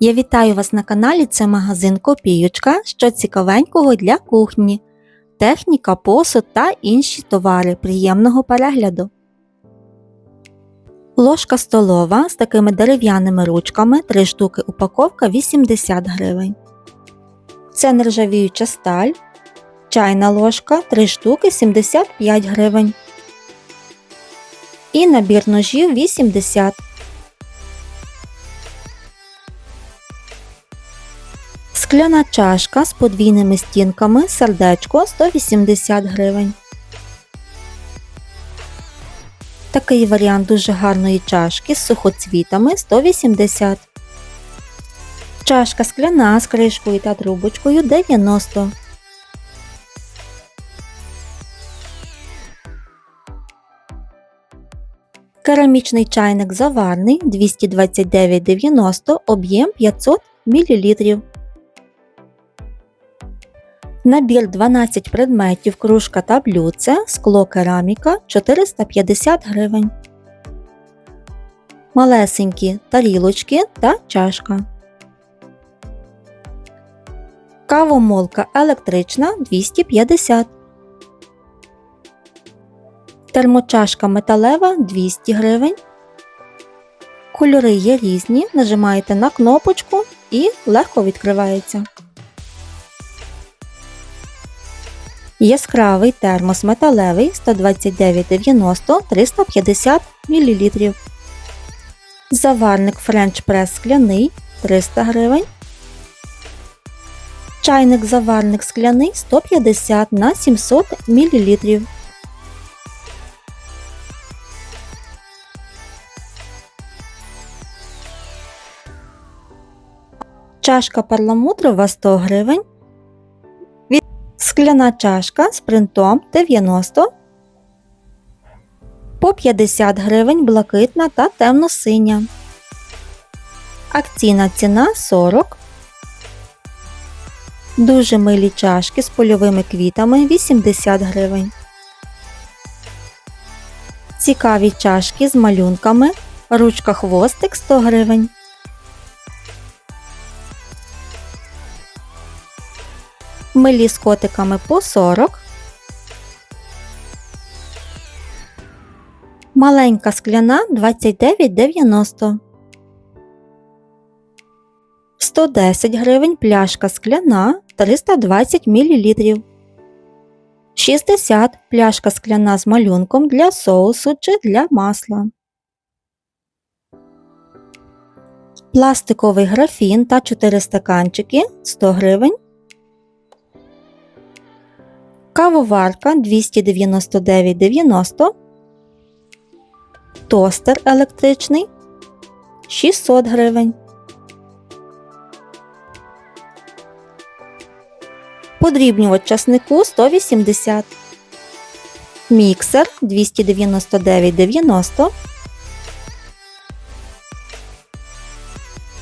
Я вітаю вас на каналі. Це магазин Копіючка, що цікавенького для кухні, техніка, посуд та інші товари. Приємного перегляду. Ложка столова з такими дерев'яними ручками 3 штуки упаковка 80 гривень. Це нержавіюча сталь. Чайна ложка 3 штуки 75 гривень. І набір ножів 80 Скляна чашка з подвійними стінками сердечко 180 гривень. Такий варіант дуже гарної чашки з сухоцвітами 180. Чашка скляна з кришкою та трубочкою 90. Керамічний чайник заварний 229,90 об'єм 500 мл. Набір 12 предметів, кружка та блюдце, скло кераміка 450 гривень. Малесенькі тарілочки та чашка. Кавомолка електрична 250. Термочашка металева 200 гривень. Кольори є різні. Нажимаєте на кнопочку і легко відкривається. Яскравий термос металевий 129,90 350 мл. Заварник French Press скляний 300 гривень. Чайник заварник скляний 150 на 700 мл. Чашка перламутрова 100 гривень. Скляна чашка з принтом 90 по 50 гривень блакитна та темно-синя. Акційна ціна 40. Дуже милі чашки з польовими квітами 80 гривень. Цікаві чашки з малюнками. Ручка хвостик 100 гривень. Милі з котиками по 40. Маленька скляна 29,90. 110 гривень пляшка скляна 320 мл. 60 пляшка скляна з малюнком для соусу чи для масла. Пластиковий графін та 4 стаканчики 100 гривень. Кавоварка 299,90. Тостер електричний 600 гривень. Подрібнювач часнику 180. Міксер 299,90.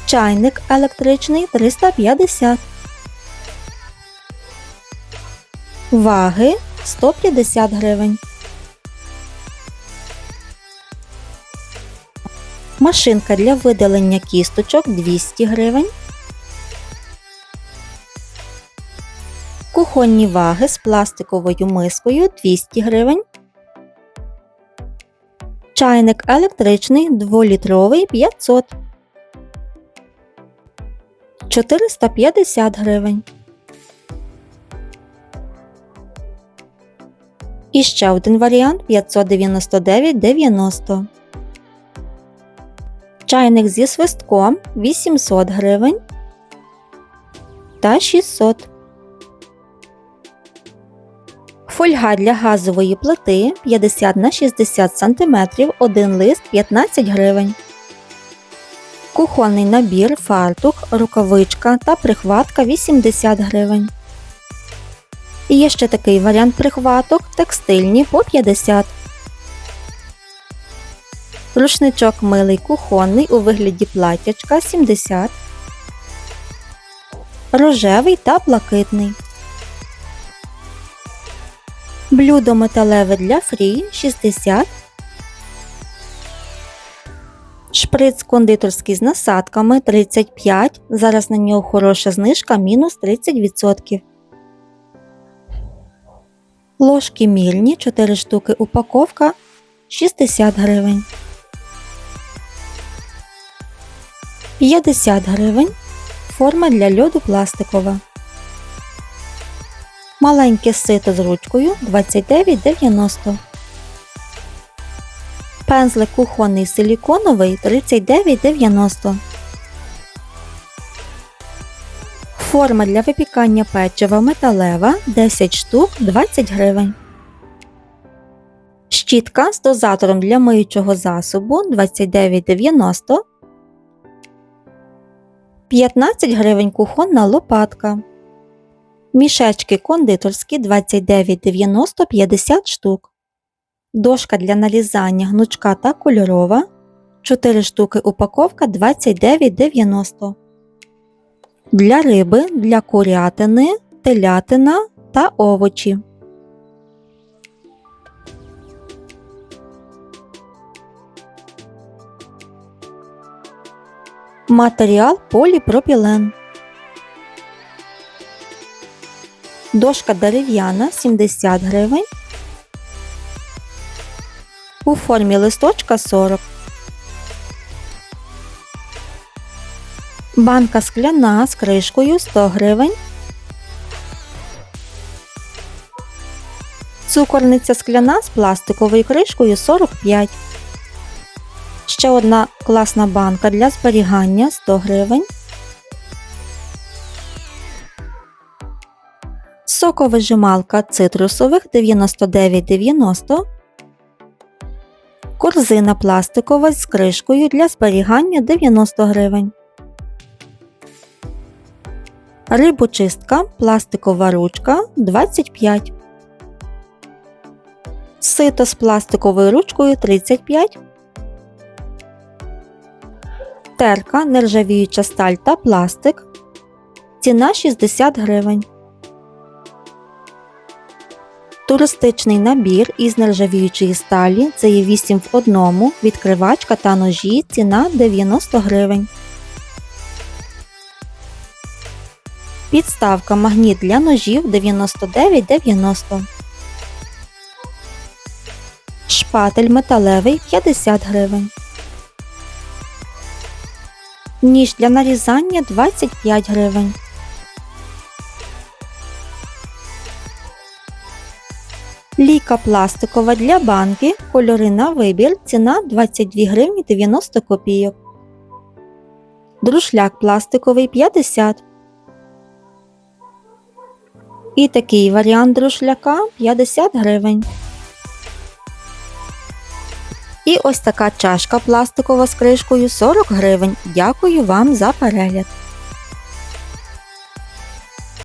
Чайник електричний 350. Ваги 150 гривень. Машинка для видалення кісточок 200 гривень. Кухонні ваги з пластиковою мискою 200 гривень. Чайник електричний 2-літровий 500 450 гривень. І ще один варіант 599,90. Чайник зі свистком 800 гривень та 600. Фольга для газової плити 50 на 60 см, один лист 15 гривень. Кухонний набір, фартух, рукавичка та прихватка 80 гривень. І є ще такий варіант прихваток текстильні по 50. Рушничок милий кухонний у вигляді платячка 70. Рожевий та блакитний. Блюдо металеве для фрі 60. Шприц кондитерський з насадками 35. Зараз на нього хороша знижка мінус 30%. Ложки мільні 4 штуки упаковка 60 гривень. 50 гривень. Форма для льоду пластикова. Маленьке сито з ручкою 29,90. Пензлик кухонний силіконовий 39,90. Форма для випікання печива металева 10 штук 20 гривень. Щітка з дозатором для миючого засобу 29,90. 15 гривень кухонна лопатка. Мішечки кондитерські 29,90 50 штук. Дошка для нарізання гнучка та кольорова 4 штуки упаковка 29,90. Для риби, для курятини, телятина та овочі. Матеріал поліпропілен. Дошка дерев'яна 70 гривень. У формі листочка 40. Банка скляна з кришкою 100 гривень. Цукорниця скляна з пластиковою кришкою 45. Ще одна класна банка для зберігання 100 гривень. Соковижималка цитрусових 99,90. Корзина пластикова з кришкою для зберігання 90 гривень. Рибочистка пластикова ручка 25. Сито з пластиковою ручкою 35. Терка нержавіюча сталь та пластик. Ціна 60 гривень. Туристичний набір із нержавіючої сталі це є 8 в одному, відкривачка та ножі, ціна 90 гривень. Підставка магніт для ножів 99,90. Шпатель металевий 50 гривень. Ніж для нарізання 25 гривень. Ліка пластикова для банки. Кольори на вибір. Ціна 22 гривні 90 копійок. Друшляк пластиковий 50. І такий варіант друшляка 50 гривень. І ось така чашка пластикова з кришкою 40 гривень. Дякую вам за перегляд.